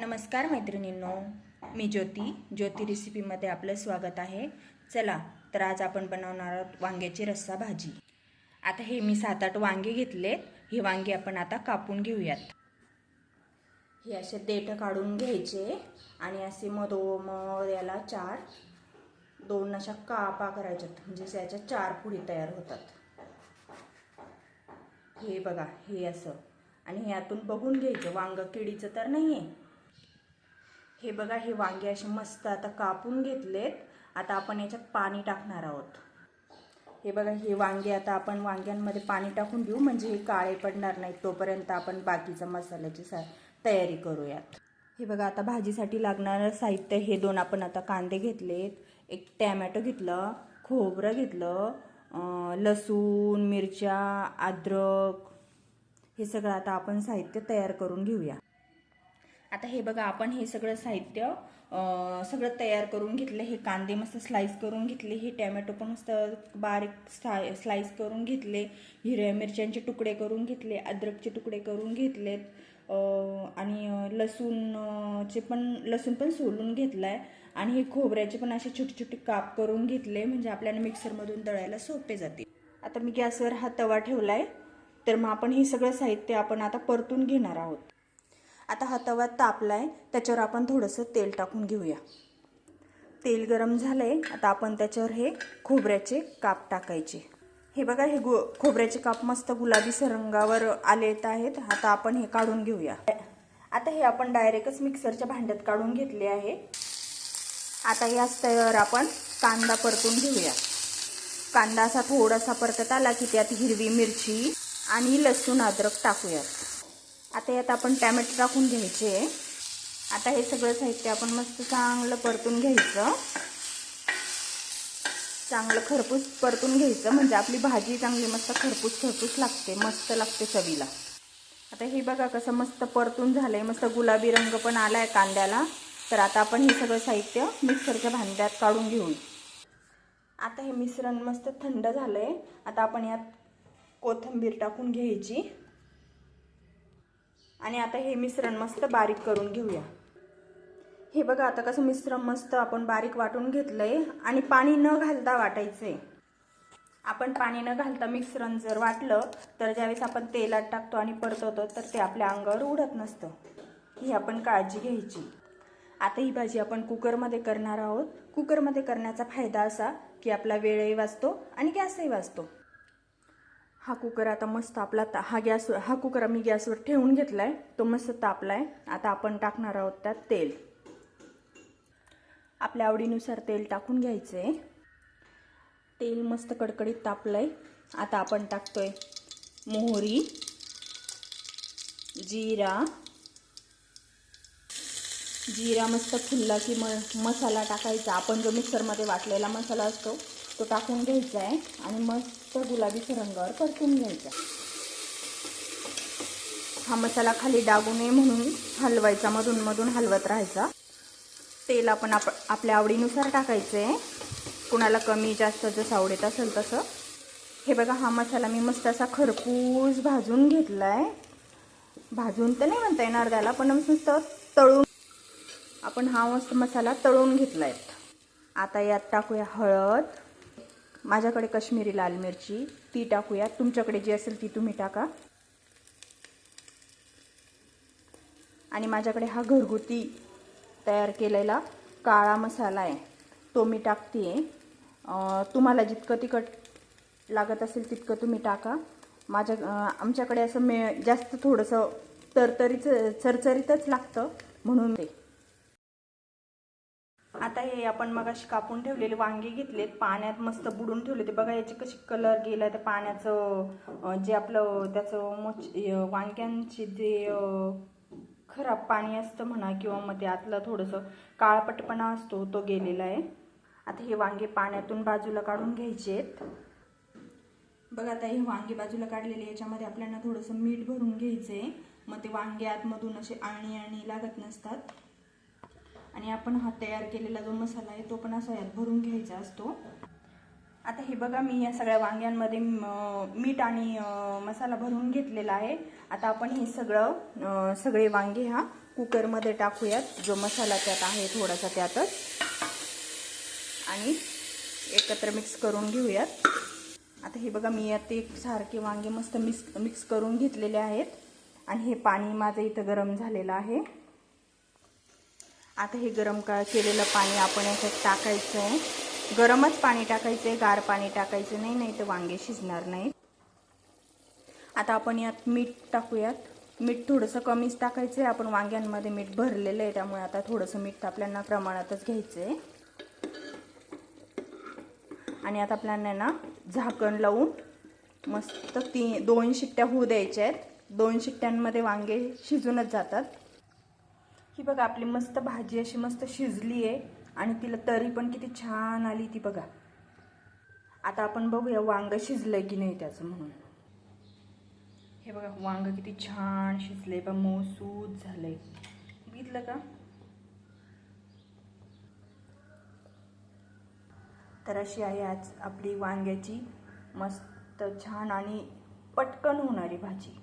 नमस्कार मैत्रिणींनो मी ज्योती. ज्योती रेसिपीमध्ये आपलं स्वागत आहे. चला तर आज आपण बनवणार आहोत वांग्याची रस्सा भाजी. आता हे मी सात आठ वांगे घेतलेत. ही वांगे आपण आता कापून घेऊयात. हे असे देठ काढून घ्यायचे आणि असे मधोमध याला चार दोन अशा कापा करायच्यात. म्हणजे याच्या चार पुडी तयार होतात. हे बघा हे असं. आणि हे आतून बघून घ्यायचं. वांग किडीचं तर नाही आहे हे बघा हे वांगे असे मस्त आता कापून घेतलेत. आता आपण याच्यात पाणी टाकणार आहोत. हे बघा हे वांगे आता आपण वांग्यांमध्ये पाणी टाकून देऊ म्हणजे हे काळे पडणार नाहीत तोपर्यंत आपण बाकीच्या मसाल्याची सा तयारी करूयात. हे बघा आता भाजीसाठी लागणारं साहित्य हे दोन आपण आता कांदे घेतलेत. एक टॅमॅटो घेतलं खोबरं घेतलं लसूण मिरच्या अद्रक. हे सगळं आता आपण साहित्य तयार करून घेऊया. आता हे बघा आपण हे सगळं साहित्य सगळं तयार करून घेतलं हे कांदे मस्त स्लाईस करून घेतले हे टॅमॅटो पण मस्त बारीक स्लाय स्लाईस करून घेतले हिरव्या मिरच्यांचे तुकडे करून घेतले अद्रकचे तुकडे करून घेतलेत आणि लसूणचे पण लसूण पण सोलून घेतलं आहे आणि हे खोबऱ्याचे पण असे छोटे छोटे काप करून घेतले म्हणजे आपल्याला मिक्सरमधून दळायला सोपे जाते आता मी गॅसवर हा तवा ठेवला आहे तर मग आपण हे सगळं साहित्य आपण आता परतून घेणार आहोत. आता हा तवा आहे त्याच्यावर आपण थोडंसं तेल टाकून घेऊया. तेल गरम झालं आहे आता आपण त्याच्यावर हे खोबऱ्याचे काप टाकायचे. हे बघा हे गु खोबऱ्याचे काप मस्त गुलाबी रंगावर आले आहेत. आता आपण हे काढून घेऊया. आता हे आपण डायरेक्टच मिक्सरच्या भांड्यात काढून घेतले आहे. आता याच तव्यावर आपण कांदा परतून घेऊया. कांदा असा थोडासा परतत आला की त्यात हिरवी मिरची आणि लसूण अद्रक टाकूयात. आता यात आपण टॅमॅटो टाकून घ्यायचे आता हे सगळं साहित्य आपण मस्त चांगलं परतून घ्यायचं. चांगलं खरपूस परतून घ्यायचं म्हणजे आपली भाजी चांगली मस्त खरपूस खरपूस लागते मस्त लागते चवीला. आता हे बघा कसं मस्त परतून झालंय मस्त गुलाबी रंग पण आलाय कांद्याला. तर आता आपण हे सगळं साहित्य मिक्सरच्या भांड्यात काढून घेऊ आता हे मिश्रण मस्त थंड झालंय. आता आपण यात कोथिंबीर टाकून घ्यायची. आणि आता हे मिश्रण मस्त बारीक करून घेऊया. हे बघा आता कसं मिश्रण मस्त आपण बारीक वाटून घेतलंय आणि पाणी न घालता वाटायचंय. आपण पाणी न घालता मिश्रण जर वाटलं तर ज्यावेळेस आपण तेलात टाकतो आणि परतवतो तर ते आपल्या अंगावर उडत नसतं. ही आपण काळजी घ्यायची. आता ही भाजी आपण कुकरमध्ये करणार आहोत. कुकरमध्ये करण्याचा फायदा असा की आपला वेळही वाचतो आणि गॅसही वाचतो. हा कुकर आता मस्त आपला ता हा गॅस हा कुकर मी गॅसवर ठेवून घेतला आहे तो मस्त तापला आहे आता आपण टाकणार आहोत त्यात तेल. आपल्या आवडीनुसार तेल टाकून घ्यायचं आहे तेल मस्त कडकडीत तापलं आहे आता आपण टाकतो आहे मोहरी जिरा. जिरा मस्त फुलला की म मसाला टाकायचा. आपण जो मिक्सरमध्ये वाटलेला मसाला असतो तो टाकून घ्यायचा आहे आणि मस्त गुलाबीच्या रंगावर परतून घ्यायचा हा मसाला खाली डागू नये म्हणून हलवायचा मधून मधून हलवत राहायचा. तेल आपण आप आपल्या आवडीनुसार टाकायचं आहे कुणाला कमी जास्त जसं आवडत असेल तसं. हे बघा हा मसाला मी मस्त असा खरपूस भाजून घेतला आहे भाजून तर नाही म्हणता येणार त्याला पण मस्त तळून आपण हा मस्त मसाला तळून घेतला आहे आता यात टाकूया हळद. माझ्याकडे कश्मीरी लाल मिरची ती टाकूया तुमच्याकडे जी असेल ती तुम्ही टाका. आणि माझ्याकडे हा घरगुती तयार केलेला काळा मसाला आहे. तो मी टाकते आहे तुम्हाला जितकं तिखट लागत असेल तितकं तुम्ही टाका. माझ्या आमच्याकडे असं मे जास्त थोडंसं तरतरीच चरचरीतच लागतं म्हणून ते. आता हे आपण मग अशी कापून ठेवलेले वांगे घेतलेत पाण्यात मस्त बुडून ठेवले ते. बघा याचे कशी कलर गेला त्या पाण्याचं जे आपलं त्याचं मोच वांग्यांचे जे खराब पाणी असतं म्हणा किंवा मग ते आतलं थोडंसं काळपटपणा असतो तो गेलेला आहे. आता हे वांगे पाण्यातून बाजूला काढून घ्यायचे आहेत. बघा आता हे वांगे बाजूला काढलेले याच्यामध्ये आपल्याला थोडंसं मीठ भरून घ्यायचं आहे मग ते वांगे आतमधून असे आणी आणि लागत नसतात. आणि आपण हा तयार केलेला जो मसाला आहे तो पण असा यात भरून घ्यायचा असतो. आता हे बघा मी या सगळ्या वांग्यांमध्ये मीठ आणि मसाला भरून घेतलेला आहे. आता आपण हे सगळं सगळे वांगे हा कुकरमध्ये टाकूयात. जो मसाला त्यात आहे थोडासा त्यातच. आणि एकत्र मिक्स करून घेऊयात. आता हे बघा मी यात एक सारखे वांगे मस्त मिक्स मिक्स करून घेतलेले आहेत. आणि हे पाणी माझं इथं गरम झालेलं आहे. आता हे गरम का केलेलं पाणी आपण याच्यात टाकायचं आहे गरमच पाणी टाकायचं आहे गार पाणी टाकायचं नाही नाही तर वांगे शिजणार नाही आता आपण यात मीठ टाकूयात. मीठ थोडंसं कमीच टाकायचं आहे आपण वांग्यांमध्ये मीठ भरलेलं आहे त्यामुळे आता थोडंसं मीठ आपल्याला प्रमाणातच घ्यायचं आहे आणि आता आपल्याला ना झाकण लावून मस्त ती दोन शिट्ट्या होऊ द्यायच्या आहेत दोन शिट्ट्यांमध्ये वांगे शिजूनच जातात. ही बघा आपली मस्त भाजी अशी मस्त शिजली आहे आणि तिला तरी पण किती छान आली ती बघा. आता आपण बघूया वांग शिजलंय की नाही त्याचं म्हणून. हे बघा वांग किती छान शिजलंय बा मऊसूद झालंय. बघितलं का? तर अशी आहे आज आपली वांग्याची मस्त छान आणि पटकन होणारी भाजी.